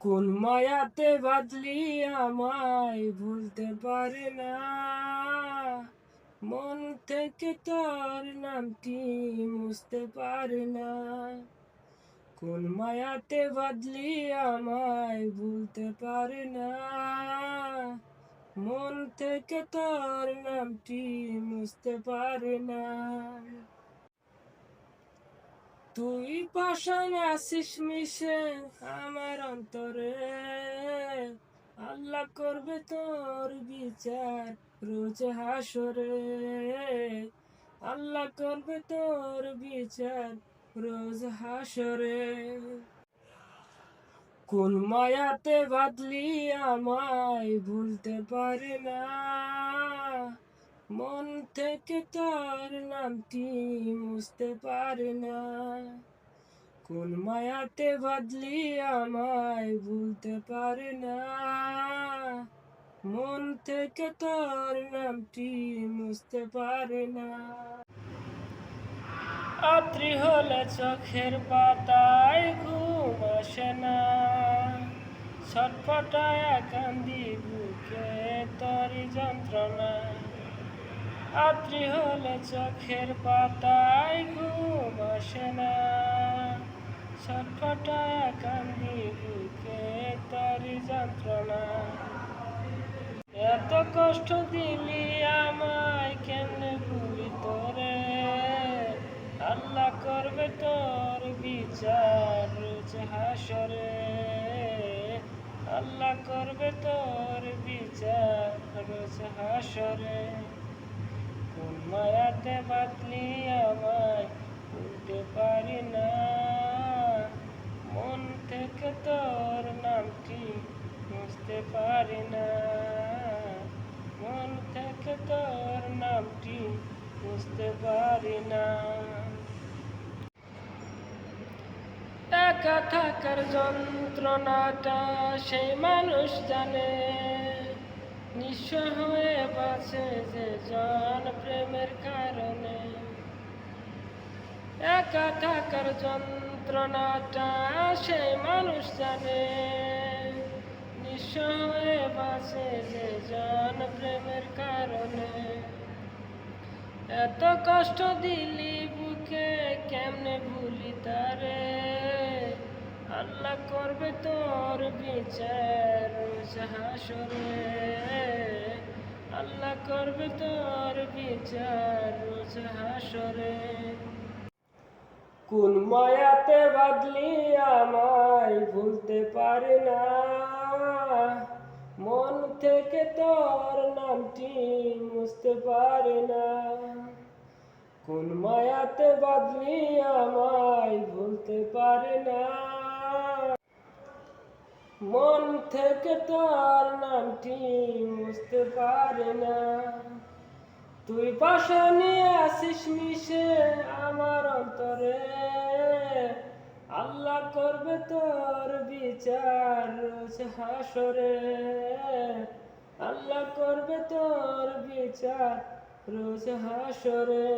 কোন মায়াতে বাদলি আমায় ভুলতে পারে না। মন থেকে তোর নামটি মুছতে পারে না। কোন মায়াতে বাদলি আমায় ভুলতে পারে না। মন থেকে তোর নামটি মুছতে পারে না। তুই পাশান আসিস মিশে, আমার অন্তরে। আল্লাহ করবে তোর বিচার রোজ হাসরে। আল্লাহ করবে তোর বিচার রোজ হাসরে। কোন মায়াতে বাদলি আমায় ভুলতে পারে না। মন থেকে তোর নামটি মুছতে পারে না। কোন মায়াতে বাদলি আমায় ভুলতে পারে না। মন থেকে তোর নামটি মুছতে পারে না। আত্রি হলে চোখের পাতায় ঘুম আসে না। ছটফটায় কান্দি বুকে তরি যন্ত্রণা। আত্রি হলে চোখের পাতায় ঘুম আসে না। ছটফটায় কান্দি বুকে তরি যন্ত্রণা। এত কষ্ট দিলি আমায় কেমনে ভুলি তোরে? আল্লাহ করবে তোর বিচার রোজ হাসরে। আল্লাহ করবে তোর বিচার হাসরে। কোন মায়াতে বাতলি আমায়, ভুলতে পারি না। মন থেকে তোর নামটি বুঝতে পারি না। মন থেকে তোর নামটি বুঝতে পারি না। একা থাকার যন্ত্রণাটা সেই মানুষ জানে। নিঃস্ব হয়ে বাঁচে যে জন প্রেমের কারণে। একা থাকার যন্ত্রণাটা সেই মানুষ জানে। নিঃস্ব হয়ে বাঁচে যে জন প্রেমের কারণে। এত কষ্ট দিলি বুকে, কেমনে ভুলি তারে? আল্লাহ করবে তোর বিচার হাসরে আল্লাহ করবে তোর বিচার হাসরে কোন মায়াতে বাদলি আমায় ভুলতে পারে না। মন থেকে তোর নামটি মুছতে পারে না। কোন মায়াতে বাদলি আমায় ভুলতে পারে না। মন থেকে তোর নামটি মুছতে পারে না। তুই পাশে নিয়ে আসিস মিশে আমার অন্তরে। আল্লাহ করবে তোর বিচার রোজ হাসরে। আল্লাহ করবে তোর বিচার রোজ হাসরে।